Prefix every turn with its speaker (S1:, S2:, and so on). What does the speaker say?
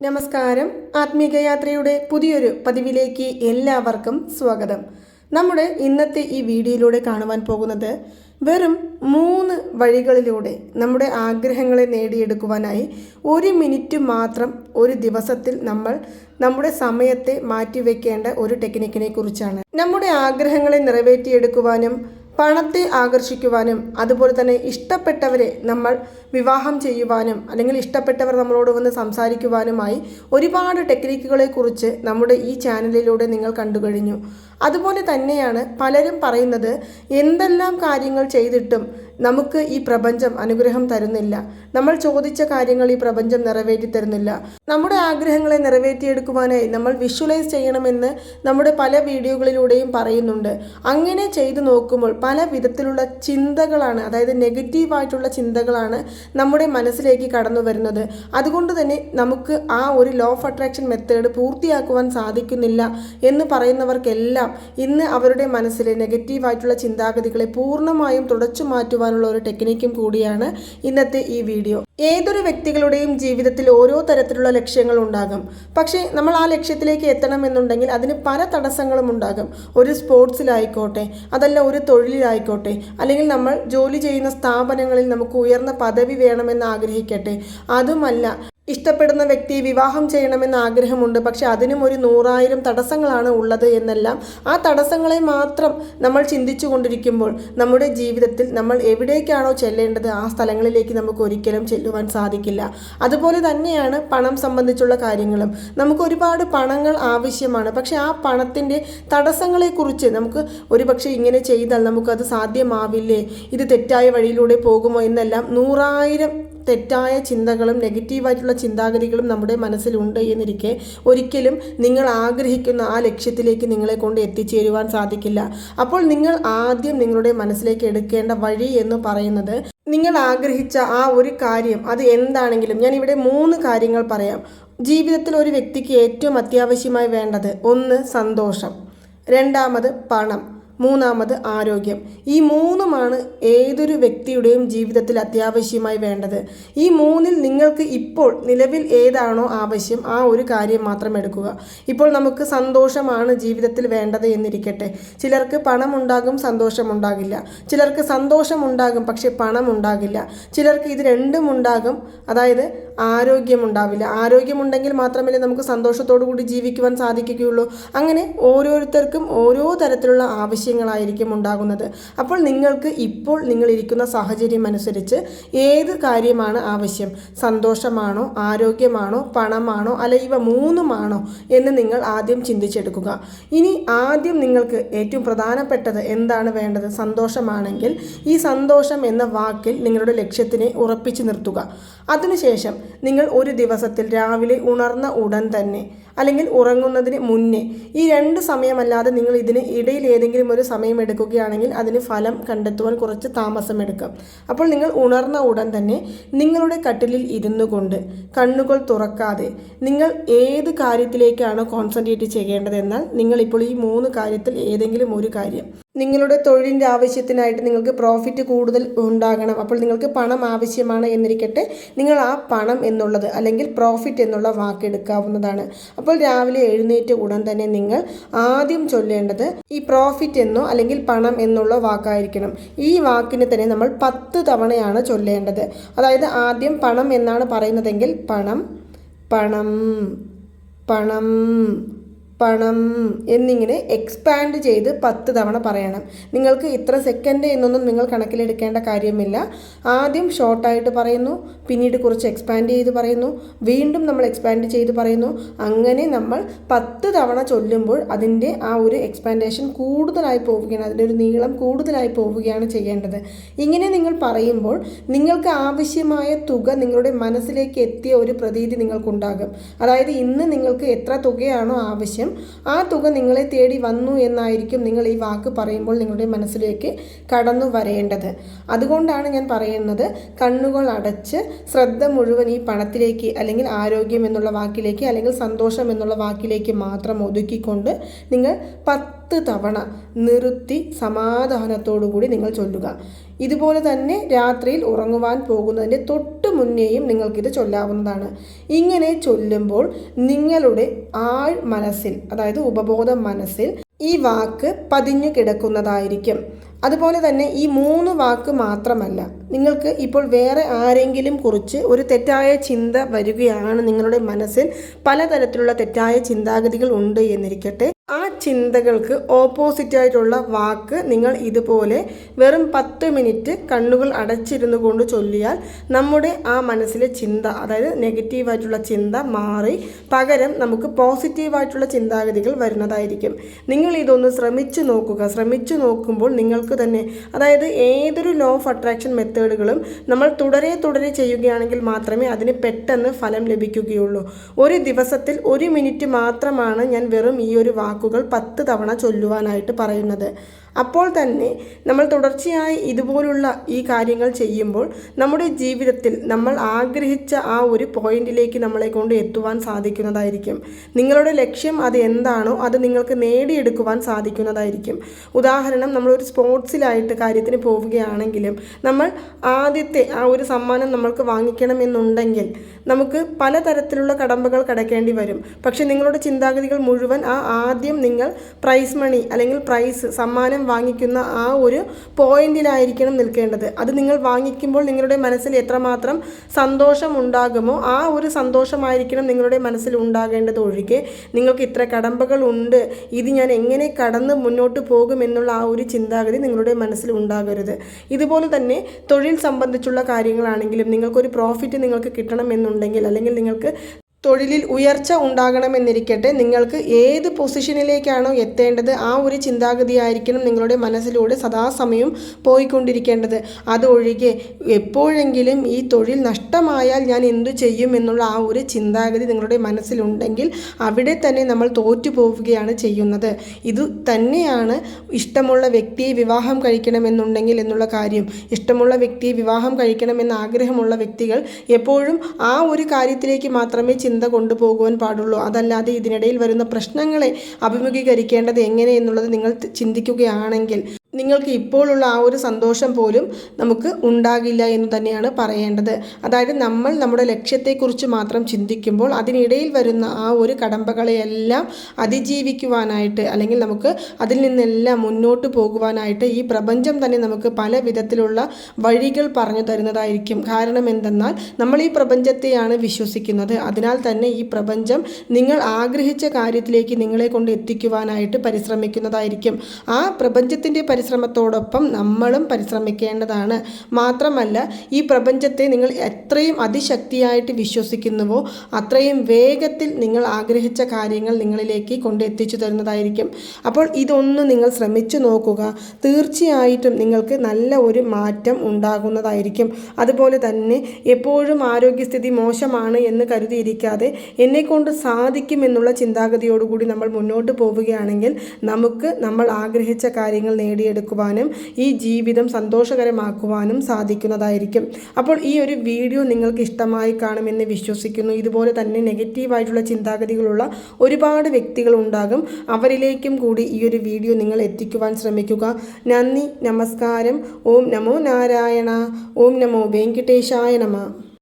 S1: നമസ്കാരം. ആത്മീകയാത്രയുടെ പുതിയൊരു പതിവിലേക്ക് എല്ലാവർക്കും സ്വാഗതം. നമ്മുടെ ഇന്നത്തെ ഈ വീഡിയോയിലൂടെ കാണുവാൻ പോകുന്നത് വെറും മൂന്ന് വഴികളിലൂടെ നമ്മുടെ ആഗ്രഹങ്ങളെ നേടിയെടുക്കുവാനായി ഒരു മിനിറ്റ് മാത്രം ഒരു ദിവസത്തിൽ നമ്മൾ നമ്മുടെ സമയത്തെ മാറ്റിവെക്കേണ്ട ഒരു ടെക്നിക്കിനെ കുറിച്ചാണ്. നമ്മുടെ ആഗ്രഹങ്ങളെ നിറവേറ്റിയെടുക്കുവാനും പണത്തെ ആകർഷിക്കുവാനും അതുപോലെ തന്നെ ഇഷ്ടപ്പെട്ടവരെ നമ്മൾ വിവാഹം ചെയ്യുവാനും അല്ലെങ്കിൽ ഇഷ്ടപ്പെട്ടവർ നമ്മളോട് വന്ന് സംസാരിക്കുവാനുമായി ഒരുപാട് ടെക്നിക്കുകളെ കുറിച്ച് നമ്മുടെ ഈ ചാനലിലൂടെ നിങ്ങൾ കണ്ടു കഴിഞ്ഞു. അതുപോലെ തന്നെയാണ് പലരും പറയുന്നത് എന്തെല്ലാം കാര്യങ്ങൾ ചെയ്തിട്ടും നമുക്ക് ഈ പ്രപഞ്ചം അനുഗ്രഹം തരുന്നില്ല. നമ്മൾ ചോദിച്ച കാര്യങ്ങൾ ഈ പ്രപഞ്ചം നിറവേറ്റി തരുന്നില്ല. നമ്മുടെ ആഗ്രഹങ്ങളെ നിറവേറ്റിയെടുക്കുവാനായി നമ്മൾ വിഷ്വലൈസ് ചെയ്യണമെന്ന് നമ്മുടെ പല വീഡിയോകളിലൂടെയും പറയുന്നുണ്ട്. അങ്ങനെ ചെയ്തു നോക്കുമ്പോൾ പല വിധത്തിലുള്ള ചിന്തകളാണ് അതായത് നെഗറ്റീവായിട്ടുള്ള ചിന്തകളാണ് നമ്മുടെ മനസ്സിലേക്ക് കടന്നു വരുന്നത്. അതുകൊണ്ട് തന്നെ നമുക്ക് ആ ഒരു ലോ ഓഫ് അട്രാക്ഷൻ മെത്തേഡ് പൂർത്തിയാക്കുവാൻ സാധിക്കുന്നില്ല എന്ന് പറയുന്നവർക്കെല്ലാം ഇന്ന് അവരുടെ മനസ്സിലെ നെഗറ്റീവായിട്ടുള്ള ചിന്താഗതികളെ പൂർണമായും തുടച്ചു മാറ്റുവാനുള്ള ഒരു ടെക്നിക്കും കൂടിയാണ് ഇന്നത്തെ ഈ വീഡിയോ ഏതൊരു വ്യക്തികളുടെയും ജീവിതത്തിൽ ഓരോ തരത്തിലുള്ള ലക്ഷ്യങ്ങൾ ഉണ്ടാകും. പക്ഷേ നമ്മൾ ആ ലക്ഷ്യത്തിലേക്ക് എത്തണമെന്നുണ്ടെങ്കിൽ അതിന് പല തടസ്സങ്ങളും ഉണ്ടാകും. ഒരു സ്പോർട്സിലായിക്കോട്ടെ അതല്ല ഒരു തൊഴിലിലായിക്കോട്ടെ അല്ലെങ്കിൽ നമ്മൾ ജോലി ചെയ്യുന്ന സ്ഥാപനങ്ങളിൽ നമുക്ക് ഉയർന്ന പദവി വേണമെന്ന് ആഗ്രഹിക്കട്ടെ അതുമല്ല ഇഷ്ടപ്പെടുന്ന വ്യക്തി വിവാഹം ചെയ്യണമെന്ന് ആഗ്രഹമുണ്ട്. പക്ഷെ അതിനും ഒരു നൂറായിരം തടസ്സങ്ങളാണ് ഉള്ളത് എന്നെല്ലാം ആ തടസ്സങ്ങളെ മാത്രം നമ്മൾ ചിന്തിച്ചു കൊണ്ടിരിക്കുമ്പോൾ നമ്മുടെ ജീവിതത്തിൽ നമ്മൾ എവിടേക്കാണോ ചെല്ലേണ്ടത് ആ സ്ഥലങ്ങളിലേക്ക് നമുക്ക് ഒരിക്കലും ചെല്ലുവാൻ സാധിക്കില്ല. അതുപോലെ തന്നെയാണ് പണം സംബന്ധിച്ചുള്ള കാര്യങ്ങളും. നമുക്ക് ഒരുപാട് പണങ്ങൾ ആവശ്യമാണ്. പക്ഷെ ആ പണത്തിന്റെ തടസ്സങ്ങളെക്കുറിച്ച് നമുക്ക് ഒരുപക്ഷെ ഇങ്ങനെ ചെയ്താൽ നമുക്കത് സാധ്യമാവില്ലേ? ഇത് തെറ്റായ വഴിയിലൂടെ പോകുമോ? എന്നെല്ലാം നൂറായിരം തെറ്റായ ചിന്തകളും നെഗറ്റീവായിട്ടുള്ള ചിന്താഗതികളും നമ്മുടെ മനസ്സിലുണ്ട് എന്നിരിക്കെ ഒരിക്കലും നിങ്ങൾ ആഗ്രഹിക്കുന്ന ആ ലക്ഷ്യത്തിലേക്ക് നിങ്ങളെ കൊണ്ട് എത്തിച്ചേരുവാൻ സാധിക്കില്ല. അപ്പോൾ നിങ്ങൾ ആദ്യം നിങ്ങളുടെ മനസ്സിലേക്ക് എടുക്കേണ്ട വഴി എന്ന് പറയുന്നത് നിങ്ങൾ ആഗ്രഹിച്ച ആ ഒരു കാര്യം അത് എന്താണെങ്കിലും ഞാൻ ഇവിടെ മൂന്ന് കാര്യങ്ങൾ പറയാം. ജീവിതത്തിൽ ഒരു വ്യക്തിക്ക് ഏറ്റവും അത്യാവശ്യമായി വേണ്ടത് ഒന്ന് സന്തോഷം രണ്ടാമത് പണം. മൂന്നാമത് ആരോഗ്യം. ഈ മൂന്നുമാണ് ഏതൊരു വ്യക്തിയുടെയും ജീവിതത്തിൽ അത്യാവശ്യമായി വേണ്ടത്. ഈ മൂന്നിൽ നിങ്ങൾക്ക് ഇപ്പോൾ നിലവിൽ ഏതാണോ ആവശ്യം ആ ഒരു കാര്യം മാത്രം എടുക്കുക. ഇപ്പോൾ നമുക്ക് സന്തോഷമാണ് ജീവിതത്തിൽ വേണ്ടത് എന്നിരിക്കട്ടെ. ചിലർക്ക് പണം ഉണ്ടാകും സന്തോഷമുണ്ടാകില്ല. ചിലർക്ക് സന്തോഷമുണ്ടാകും പക്ഷേ പണം ഉണ്ടാകില്ല ചിലർക്ക് ഇത് രണ്ടും ഉണ്ടാകും. അതായത് ആരോഗ്യമുണ്ടാവില്ല. ആരോഗ്യമുണ്ടെങ്കിൽ മാത്രമല്ലേ നമുക്ക് സന്തോഷത്തോടു കൂടി ജീവിക്കുവാൻ സാധിക്കുകയുള്ളൂ. അങ്ങനെ ഓരോരുത്തർക്കും ഓരോ തരത്തിലുള്ള ആവശ്യങ്ങളായിരിക്കും ഉണ്ടാകുന്നത്. അപ്പോൾ നിങ്ങൾക്ക് ഇപ്പോൾ നിങ്ങൾ ഇരിക്കുന്ന സാഹചര്യം അനുസരിച്ച് ഏത് കാര്യമാണ് ആവശ്യം? സന്തോഷമാണോ ആരോഗ്യമാണോ പണമാണോ അല്ല ഇവ മൂന്നുമാണോ എന്ന് നിങ്ങൾ ആദ്യം ചിന്തിച്ചെടുക്കുക. ഇനി ആദ്യം നിങ്ങൾക്ക് ഏറ്റവും പ്രധാനപ്പെട്ടത് എന്താണ് വേണ്ടത്? സന്തോഷമാണെങ്കിൽ ഈ സന്തോഷം എന്ന വാക്കിൽ നിങ്ങളുടെ ലക്ഷ്യത്തിനെ ഉറപ്പിച്ചു നിർത്തുക. അതിനുശേഷം നിങ്ങൾ ഒരു ദിവസത്തിൽ രാവിലെ ഉണർന്ന ഉടൻ തന്നെ അല്ലെങ്കിൽ ഉറങ്ങുന്നതിന് മുന്നേ. ഈ രണ്ട് സമയമല്ലാതെ നിങ്ങൾ ഇതിന് ഇടയിൽ ഏതെങ്കിലും ഒരു സമയം എടുക്കുകയാണെങ്കിൽ അതിന് ഫലം കണ്ടെത്തുവാൻ കുറച്ച് താമസമെടുക്കും അപ്പോൾ നിങ്ങൾ ഉണർന്ന ഉടൻ തന്നെ നിങ്ങളുടെ കട്ടിലിൽ ഇരുന്നു കൊണ്ട് കണ്ണുകൾ തുറക്കാതെ നിങ്ങൾ ഏത് കാര്യത്തിലേക്കാണ് കോൺസെൻട്രേറ്റ് ചെയ്യേണ്ടതെന്നാൽ നിങ്ങൾ ഇപ്പോൾ ഈ മൂന്ന് കാര്യത്തിൽ ഏതെങ്കിലും ഒരു കാര്യം. നിങ്ങളുടെ തൊഴിലിന്റെ ആവശ്യത്തിനായിട്ട് നിങ്ങൾക്ക് പ്രോഫിറ്റ് കൂടുതൽ ഉണ്ടാകണം. അപ്പോൾ നിങ്ങൾക്ക് പണം ആവശ്യമാണ് എന്നിരിക്കട്ടെ നിങ്ങൾ ആ പണം എന്നുള്ളത് അല്ലെങ്കിൽ പ്രോഫിറ്റ് എന്നുള്ള വാക്ക് എടുക്കാവുന്നതാണ് അപ്പോൾ രാവിലെ എഴുന്നേറ്റ് ഉടൻ തന്നെ നിങ്ങൾ ആദ്യം ചൊല്ലേണ്ടത് ഈ പ്രോഫിറ്റ് എന്നോ അല്ലെങ്കിൽ പണം എന്നുള്ള വാക്കായിരിക്കണം. ഈ വാക്കിന് തന്നെ നമ്മൾ പത്ത് തവണയാണ് ചൊല്ലേണ്ടത്. അതായത് ആദ്യം പണം എന്നാണ് പറയുന്നതെങ്കിൽ പണം പണം പണം. പണം എന്നിങ്ങനെ എക്സ്പാൻഡ് ചെയ്ത് പത്ത് തവണ പറയണം. നിങ്ങൾക്ക് ഇത്ര സെക്കൻഡ് എന്നൊന്നും നിങ്ങൾ കണക്കിലെടുക്കേണ്ട കാര്യമില്ല. ആദ്യം ഷോർട്ടായിട്ട് പറയുന്നു പിന്നീട് കുറച്ച് എക്സ്പാൻഡ് ചെയ്ത് പറയുന്നു വീണ്ടും നമ്മൾ എക്സ്പാൻഡ് ചെയ്ത് പറയുന്നു. അങ്ങനെ നമ്മൾ പത്ത് തവണ ചൊല്ലുമ്പോൾ അതിന്റെ ആ ഒരു എക്സ്പാൻഡേഷൻ കൂടുതലായി പോവുകയാണ് അതിന്റെ ഒരു നീളം കൂടുതലായി പോവുകയാണ് ചെയ്യേണ്ടത്. ഇങ്ങനെ നിങ്ങൾ പറയുമ്പോൾ നിങ്ങൾക്ക് ആവശ്യമായ തുക നിങ്ങളുടെ മനസ്സിലേക്ക് എത്തിയ ഒരു പ്രതീതി നിങ്ങൾക്കുണ്ടാകും. അതായത് ഇന്ന് നിങ്ങൾക്ക് എത്ര തുകയാണോ ആവശ്യം ആ തുക നിങ്ങളെ തേടി വന്നു എന്നായിരിക്കും നിങ്ങൾ ഈ വാക്ക് പറയുമ്പോൾ നിങ്ങളുടെ മനസ്സിലേക്ക് കടന്നു വരേണ്ടത്. അതുകൊണ്ടാണ് ഞാൻ പറയുന്നത് കണ്ണുകൾ അടച്ച് ശ്രദ്ധ മുഴുവൻ ഈ പണത്തിലേക്ക് അല്ലെങ്കിൽ ആരോഗ്യം എന്നുള്ള വാക്കിലേക്ക് അല്ലെങ്കിൽ സന്തോഷം എന്നുള്ള വാക്കിലേക്ക് മാത്രം ഒതുക്കിക്കൊണ്ട് നിങ്ങൾ പത്ത് തവണ നിർത്തി സമാധാനത്തോടു കൂടി നിങ്ങൾ ചൊല്ലുക. ഇതുപോലെ തന്നെ രാത്രിയിൽ ഉറങ്ങുവാൻ പോകുന്നതിന്റെ തൊട്ട് മുന്നേയും നിങ്ങൾക്കിത് ചൊല്ലാവുന്നതാണ്. ഇങ്ങനെ ചൊല്ലുമ്പോൾ നിങ്ങളുടെ ആൾ മനസ്സിൽ അതായത് ഉപബോധ മനസ്സിൽ ഈ വാക്ക് പതിഞ്ഞു കിടക്കുന്നതായിരിക്കും. അതുപോലെ തന്നെ ഈ മൂന്ന് വാക്ക് മാത്രമല്ല നിങ്ങൾക്ക് ഇപ്പോൾ വേറെ ആരെങ്കിലും കുറിച്ച് ഒരു തെറ്റായ ചിന്ത വരികയാണ് നിങ്ങളുടെ മനസ്സിൽ പലതരത്തിലുള്ള തെറ്റായ ചിന്താഗതികൾ ഉണ്ട് എന്നിരിക്കട്ടെ. ചിന്തകൾക്ക് ഓപ്പോസിറ്റായിട്ടുള്ള വാക്ക് നിങ്ങൾ ഇതുപോലെ വെറും പത്ത് മിനിറ്റ് കണ്ണുകൾ അടച്ചിരുന്നു കൊണ്ട് ചൊല്ലിയാൽ നമ്മുടെ ആ മനസ്സിലെ ചിന്ത അതായത് നെഗറ്റീവായിട്ടുള്ള ചിന്ത മാറി. പകരം നമുക്ക് പോസിറ്റീവായിട്ടുള്ള ചിന്താഗതികൾ വരുന്നതായിരിക്കും. നിങ്ങൾ ഇതൊന്ന് ശ്രമിച്ചു നോക്കുക. ശ്രമിച്ചു നോക്കുമ്പോൾ നിങ്ങൾക്ക് തന്നെ അതായത് ഏതൊരു ലോ ഓഫ് അട്രാക്ഷൻ മെത്തേഡുകളും നമ്മൾ തുടരെ തുടരെ ചെയ്യുകയാണെങ്കിൽ മാത്രമേ അതിന് പെട്ടെന്ന് ഫലം ലഭിക്കുകയുള്ളൂ. ഒരു ദിവസത്തിൽ ഒരു മിനിറ്റ് മാത്രമാണ് ഞാൻ വെറും ഈ ഒരു വാക്കുകൾ പത്ത് തവണ ചൊല്ലുവാനായിട്ട് പറയുന്നത്. അപ്പോൾ തന്നെ നമ്മൾ തുടർച്ചയായി ഇതുപോലുള്ള ഈ കാര്യങ്ങൾ ചെയ്യുമ്പോൾ നമ്മുടെ ജീവിതത്തിൽ നമ്മൾ ആഗ്രഹിച്ച ആ ഒരു പോയിന്റിലേക്ക് നമ്മളെ കൊണ്ട് എത്തുവാൻ സാധിക്കുന്നതായിരിക്കും. നിങ്ങളുടെ ലക്ഷ്യം അത് എന്താണോ അത് നിങ്ങൾക്ക് നേടിയെടുക്കുവാൻ സാധിക്കുന്നതായിരിക്കും. ഉദാഹരണം നമ്മളൊരു സ്പോർട്സിലായിട്ട് കാര്യത്തിന് പോവുകയാണെങ്കിലും നമ്മൾ ആദ്യത്തെ ആ ഒരു സമ്മാനം നമ്മൾക്ക് വാങ്ങിക്കണമെന്നുണ്ടെങ്കിൽ നമുക്ക് പലതരത്തിലുള്ള കടമ്പകൾ കടക്കേണ്ടി വരും. പക്ഷേ നിങ്ങളുടെ ചിന്താഗതികൾ മുഴുവൻ ആ ആദ്യം നിങ്ങൾ പ്രൈസ് മണി അല്ലെങ്കിൽ പ്രൈസ് സമ്മാനം വാങ്ങിക്കുന്ന ആ ഒരു പോയിന്റിലായിരിക്കണം നിൽക്കേണ്ടത്. അത് നിങ്ങൾ വാങ്ങിക്കുമ്പോൾ നിങ്ങളുടെ മനസ്സിൽ എത്രമാത്രം സന്തോഷം ഉണ്ടാകുമോ ആ ഒരു സന്തോഷമായിരിക്കണം നിങ്ങളുടെ മനസ്സിൽ ഉണ്ടാകേണ്ടത് ഒഴികെ. നിങ്ങൾക്ക് ഇത്ര കടമ്പകൾ ഉണ്ട് ഇത് ഞാൻ എങ്ങനെ കടന്ന് മുന്നോട്ട് പോകും എന്നുള്ള ആ ഒരു ചിന്താഗതി നിങ്ങളുടെ മനസ്സിൽ ഉണ്ടാകരുത്. ഇതുപോലെ തന്നെ തൊഴിൽ സംബന്ധിച്ചുള്ള കാര്യങ്ങളാണെങ്കിലും നിങ്ങൾക്കൊരു പ്രോഫിറ്റ് നിങ്ങൾക്ക് കിട്ടണമെന്നുണ്ടെങ്കിൽ അല്ലെങ്കിൽ നിങ്ങൾക്ക് തൊഴിലിൽ ഉയർച്ച ഉണ്ടാകണമെന്നിരിക്കട്ടെ. നിങ്ങൾക്ക് ഏത് പൊസിഷനിലേക്കാണോ എത്തേണ്ടത് ആ ഒരു ചിന്താഗതിയായിരിക്കണം നിങ്ങളുടെ മനസ്സിലൂടെ സദാസമയം പോയിക്കൊണ്ടിരിക്കേണ്ടത്. അതൊഴികെ എപ്പോഴെങ്കിലും ഈ തൊഴിൽ നഷ്ടമായാൽ ഞാൻ എന്തു ചെയ്യും എന്നുള്ള ആ ഒരു ചിന്താഗതി നിങ്ങളുടെ മനസ്സിലുണ്ടെങ്കിൽ അവിടെ തന്നെ നമ്മൾ തോറ്റു പോവുകയാണ് ചെയ്യുന്നത്. ഇത് തന്നെയാണ് ഇഷ്ടമുള്ള വ്യക്തിയെ വിവാഹം കഴിക്കണമെന്നുണ്ടെങ്കിൽ എന്നുള്ള കാര്യം. ഇഷ്ടമുള്ള വ്യക്തിയെ വിവാഹം കഴിക്കണമെന്ന് ആഗ്രഹമുള്ള വ്യക്തികൾ എപ്പോഴും ആ ഒരു കാര്യത്തിലേക്ക് മാത്രമേ ചിന്ത കൊണ്ടുപോകുവാൻ പാടുള്ളൂ. അതല്ലാതെ ഇതിനിടയിൽ വരുന്ന പ്രശ്നങ്ങളെ അഭിമുഖീകരിക്കേണ്ടത് എങ്ങനെയെന്നുള്ളത് നിങ്ങൾ ചിന്തിക്കുകയാണെങ്കിൽ നിങ്ങൾക്ക് ഇപ്പോഴുള്ള ആ ഒരു സന്തോഷം പോലും നമുക്ക് ഉണ്ടാകില്ല എന്ന് തന്നെയാണ് പറയേണ്ടത്. അതായത് നമ്മൾ നമ്മുടെ ലക്ഷ്യത്തെക്കുറിച്ച് മാത്രം ചിന്തിക്കുമ്പോൾ അതിനിടയിൽ വരുന്ന ആ ഒരു കടമ്പകളെയെല്ലാം അതിജീവിക്കുവാനായിട്ട് അല്ലെങ്കിൽ നമുക്ക് അതിൽ നിന്നെല്ലാം മുന്നോട്ട് പോകുവാനായിട്ട് ഈ പ്രപഞ്ചം തന്നെ നമുക്ക് പല വിധത്തിലുള്ള വഴികൾ പറഞ്ഞു തരുന്നതായിരിക്കും. കാരണം എന്തെന്നാൽ നമ്മൾ ഈ പ്രപഞ്ചത്തെയാണ് വിശ്വസിക്കുന്നത്. അതിനാൽ തന്നെ ഈ പ്രപഞ്ചം നിങ്ങൾ ആഗ്രഹിച്ച കാര്യത്തിലേക്ക് നിങ്ങളെ കൊണ്ട് എത്തിക്കുവാനായിട്ട് പരിശ്രമിക്കുന്നതായിരിക്കും. ആ പ്രപഞ്ചത്തിന്റെ പരിശ്രമത്തോടൊപ്പം നമ്മളും പരിശ്രമിക്കേണ്ടതാണ്. മാത്രമല്ല ഈ പ്രപഞ്ചത്തെ നിങ്ങൾ എത്രയും അതിശക്തിയായിട്ട് വിശ്വസിക്കുന്നുവോ അത്രയും വേഗത്തിൽ നിങ്ങൾ ആഗ്രഹിച്ച കാര്യങ്ങൾ നിങ്ങളിലേക്ക് കൊണ്ടെത്തിച്ചു തരുന്നതായിരിക്കും. അപ്പോൾ ഇതൊന്ന് നിങ്ങൾ ശ്രമിച്ചു നോക്കുക. തീർച്ചയായിട്ടും നിങ്ങൾക്ക് നല്ല ഒരു മാറ്റം ഉണ്ടാകുന്നതായിരിക്കും. അതുപോലെ തന്നെ എപ്പോഴും ആരോഗ്യസ്ഥിതി മോശമാണ് എന്ന് കരുതിയിരിക്കാതെ എന്നെക്കൊണ്ട് സാധിക്കുമെന്നുള്ള ചിന്താഗതിയോടുകൂടി നമ്മൾ മുന്നോട്ട് പോവുകയാണെങ്കിൽ നമുക്ക് നമ്മൾ ആഗ്രഹിച്ച കാര്യങ്ങൾ നേടിയെടുക്കുവാനും ഈ ജീവിതം സന്തോഷകരമാക്കുവാനും സാധിക്കുന്നതായിരിക്കും. അപ്പോൾ ഈ ഒരു വീഡിയോ നിങ്ങൾക്ക് ഇഷ്ടമായി കാണുമെന്ന് വിശ്വസിക്കുന്നു. ഇതുപോലെ തന്നെ നെഗറ്റീവായിട്ടുള്ള ചിന്താഗതികളുള്ള ഒരുപാട് വ്യക്തികൾ ഉണ്ടാകും. അവരിലേക്കും കൂടി ഈ ഒരു വീഡിയോ നിങ്ങൾ എത്തിക്കുവാൻ ശ്രമിക്കുക. നന്ദി നമസ്കാരം. ഓം നമോ നാരായണ. ഓം നമോ വെങ്കിട്ടേശായ നമ.